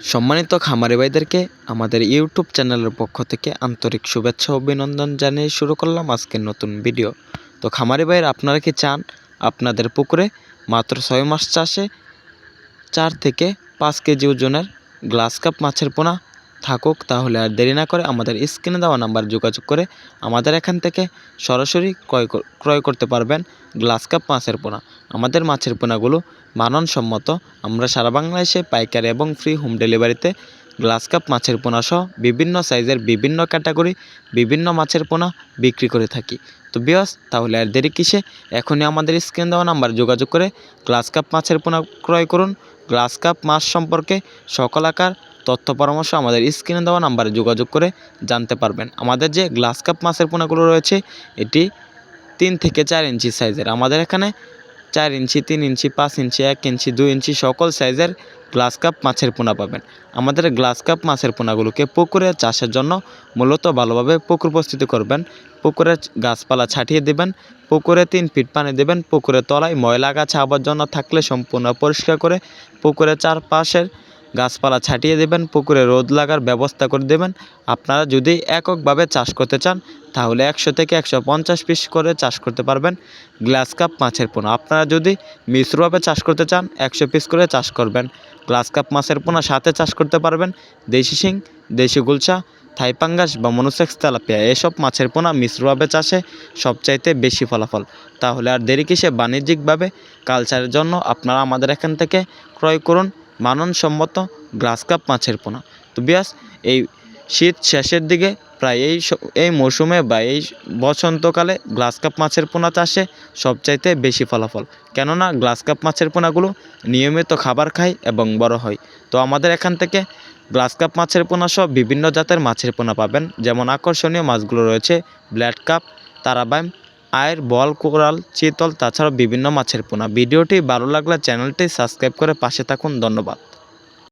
সম্মানিত খামারি ভাইদেরকে আমাদের ইউটিউব চ্যানেলের পক্ষ থেকে আন্তরিক শুভেচ্ছা অভিনন্দন জানিয়ে শুরু করলাম আজকের নতুন ভিডিও। তো খামারি ভাইয়ের, আপনারা কি চান আপনাদের পুকুরে মাত্র ছয় মাস চাষে চার থেকে পাঁচ কেজি ওজনের গ্লাস কাপ মাছের পোনা থাকুক, তাহলে আর দেরি না করে আমাদের স্ক্রিনে দেওয়া নাম্বার যোগাযোগ করে আমাদের এখান থেকে সরাসরি ক্রয় ক্রয় করতে পারবেন গ্লাস কাপ মাছের পোনা। আমাদের মাছের পোনাগুলো মাননসম্মত। আমরা সারা বাংলাদেশে পাইকারি এবং ফ্রি হোম ডেলিভারিতে গ্লাস কাপ মাছের পোনা সহ বিভিন্ন সাইজের বিভিন্ন ক্যাটাগরি বিভিন্ন মাছের পোনা বিক্রি করে থাকি। তো বিয়স তাহলে আর দেরি কিসে? এখনই আমাদের স্ক্রিন দেওয়া নাম্বার যোগাযোগ করে গ্লাস কাপ মাছের পোনা ক্রয় করুন। গ্লাস কাপ মাছ সম্পর্কে সকল আকার তথ্য পরামর্শ আমাদের স্ক্রিনে দেওয়া নাম্বারে যোগাযোগ করে জানতে পারবেন। আমাদের যে গ্লাস কাপ মাছের পোনাগুলো রয়েছে, এটি তিন থেকে চার ইঞ্চি সাইজের। আমাদের এখানে চার ইঞ্চি, তিন ইঞ্চি, পাঁচ ইঞ্চি, এক ইঞ্চি, দুই ইঞ্চি সকল সাইজের গ্লাস কাপ মাছের পোনা পাবেন। আমাদের গ্লাস কাপ মাছের পোনাগুলোকে পুকুরে চাষের জন্য মূলত ভালোভাবে পুকুর প্রস্তুতি করবেন। পুকুরে গাছপালা ছাটিয়ে দেবেন, পুকুরে তিন ফিট পানি দেবেন পুকুরের তলায় ময়লা গাছ আবর্জনা থাকলে সম্পূর্ণ পরিষ্কার করে পুকুরের চারপাশের গাছপালা ছাটিয়ে দেবেন, পুকুরে রোদ লাগার ব্যবস্থা করে দেবেন। আপনারা যদি এককভাবে চাষ করতে চান, তাহলে একশো থেকে একশো পঞ্চাশ পিস করে চাষ করতে পারবেন। গ্লাস কাপ মাছের পোনা। আপনারা যদি মিশ্রভাবে চাষ করতে চান, একশো পিস করে চাষ করবেন। গ্লাস কাপ মাছের পোনা সাথে চাষ করতে পারবেন। দেশি শিং, দেশি গুলচা থাইপাঙ্গাস বা মনুসেক্স, তেলাপিয়া, এসব মাছের পোনা মিশ্রভাবে চাষে সবচাইতে বেশি ফলাফল। তাহলে আর দেরি কিসে? বাণিজ্যিকভাবে, কালচারের জন্য আপনারা আমাদের এখান থেকে ক্রয় করুন। মাননসম্মত গ্লাস কাপ মাছের পোনা। তো বিয়াস, এই শীত শেষের দিকে প্রায় এই এই মৌসুমে বা এই বসন্তকালে গ্লাস কাপ মাছের পোনা চাষে সবচাইতে বেশি ফলাফল। কেননা গ্লাস কাপ মাছের পোনাগুলো নিয়মিত খাবার খায় এবং বড় হয়। তো আমাদের এখান থেকে গ্লাস কাপ মাছের পোনা সহ বিভিন্ন জাতের মাছের পোনা পাবেন। যেমন আকর্ষণীয় মাছগুলো রয়েছে ব্ল্যাড কাপ, তারাবাইম আয়ের বল, কোরাল, চিতল, তাছাড়াও বিভিন্ন মাছের পোনা। ভিডিওটি ভালো লাগলে চ্যানেলটি সাবস্ক্রাইব করে পাশে থাকুন। ধন্যবাদ।